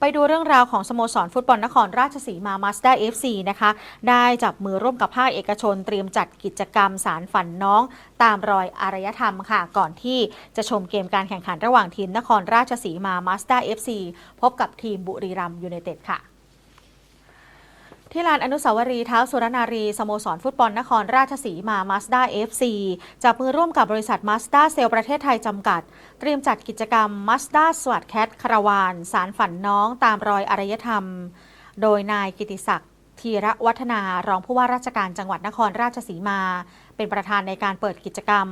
ไปดูเรื่องราวของสโมสรฟุตบอลนครราชสีมามาสด้า FC นะคะ ได้จับมือร่วมกับภาคเอกชนเตรียมจัดกิจกรรมสารฝันน้อง ตามรอยอารยธรรมค่ะ ก่อนที่จะชมเกมการแข่งขันระหว่างทีมนครราชสีมามาสด้า FC พบกับทีมบุรีรัมย์ยูไนเต็ดค่ะ ที่ลานอนุสาวรีย์เท้าสุรนารีสโมสรฟุตบอลนครราชสีมามาสด้า FC จับมือร่วมกับบริษัทมาสด้าเซลประเทศไทยจำกัด เตรียมจัดกิจกรรมมาสด้าสวัสดแคทคาราวาน สารฝันน้องตามรอยอารยธรรม โดยนายกิติศักดิ์ธีระวัฒนารองผู้ว่าราชการจังหวัดนครราชสีมา เป็นประธานในการเปิดกิจกรรม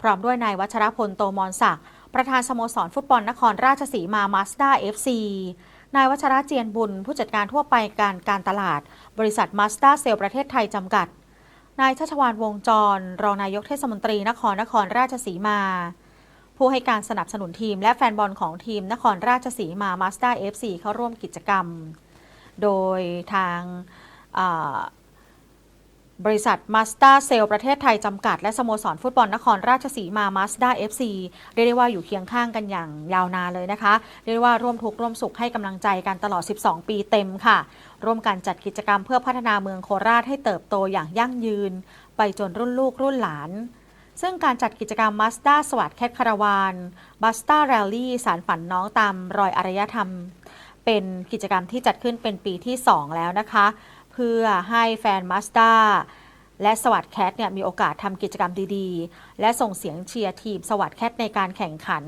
พร้อมด้วยนายวัชรพลโตมรศักดิ์ประธานสโมสรฟุตบอลนครราชสีมามาสด้า FC นายวัชระเจียนบุญ ผู้จัดการทั่วไปการการตลาด บริษัทมาสเตอร์เซลประเทศไทยจำกัด นายชัชวานวงจร รองนายกเทศมนตรีนครนครราชสีมา ผู้ให้การสนับสนุนทีมและแฟนบอลของทีมนครราชสีมามาสเตอร์เอฟซีเข้าร่วมกิจกรรม โดยทางา บริษัทมาสด้าเซลประเทศไทย จำกัด และสโมสรฟุตบอลนครราชสีมามาสด้า FC เรียกได้ว่าอยู่เคียงข้างกันอย่างยาวนานเลยนะคะ เรียกได้ว่าร่วมทุกข์ร่วมสุขให้กำลังใจกันตลอด 12 ปีเต็มค่ะ ร่วมกันจัดกิจกรรมเพื่อพัฒนาเมืองโคราชให้เติบโตอย่างยั่งยืน ไปจนรุ่นลูกรุ่นหลาน ซึ่งการจัดกิจกรรมมาสด้าสวัสดแคทคาราวานบัสต้าแรลลี่สารฝันน้องตามรอยอารยธรรม เป็นกิจกรรมที่จัดขึ้นเป็นปีที่ 2 แล้วนะคะ พื่อให้แฟนมาสด้าและสวัสดแคทเนี่ยมีโอกาสทำกิจกรรมดีๆ และส่งเสียงเชียร์ทีมสวัสดแคทในการแข่งขัน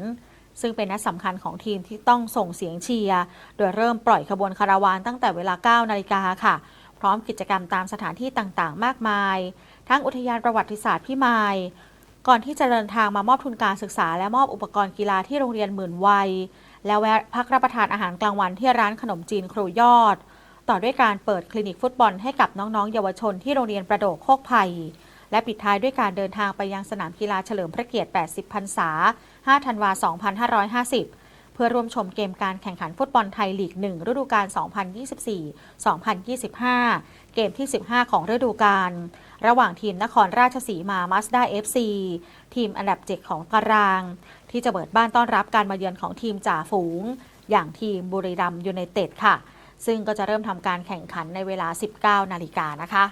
ซึ่งเป็นนัดสำคัญของทีมที่ต้องส่งเสียงเชียร์โดยเริ่มปล่อยขบวนคาราวานตั้งแต่เวลา 9 นาฬิกาค่ะ พร้อมกิจกรรมตามสถานที่ต่างๆ มากมาย ทั้งอุทยานประวัติศาสตร์พิมาย ก่อนที่จะเดินทางมามอบทุนการศึกษา และมอบอุปกรณ์กีฬาที่โรงเรียนหมื่นวัย แล้วแวะพักรับประทานอาหารกลางวันที่ร้านขนมจีนครูยอด ต่อด้วยการเปิดคลินิกฟุตบอลให้กับน้องๆ เยาวชนที่โรงเรียนประโดกโคกไผ่และปิดท้ายด้วยการเดินทางไปยังสนามกีฬาเฉลิมพระเกียรติ 80 พรรษา 5 ธันวาคม2550 เพื่อร่วมชมเกมการแข่งขันฟุตบอลไทยลีก 1 ฤดูกาล 2024-2025 เกมที่ 15 ของฤดูกาล ระหว่างทีมนครราชสีมามาสด้า FC ทีมอันดับ 7 ของตาราง ที่จะเปิดบ้านต้อนรับการมาเยือนของทีมจ่าฝูง อย่างทีมบุรีรัมย์ยูไนเต็ดค่ะ ซึ่งก็จะเริ่มทำการแข่งขันในเวลา 19 นาฬิกานะคะ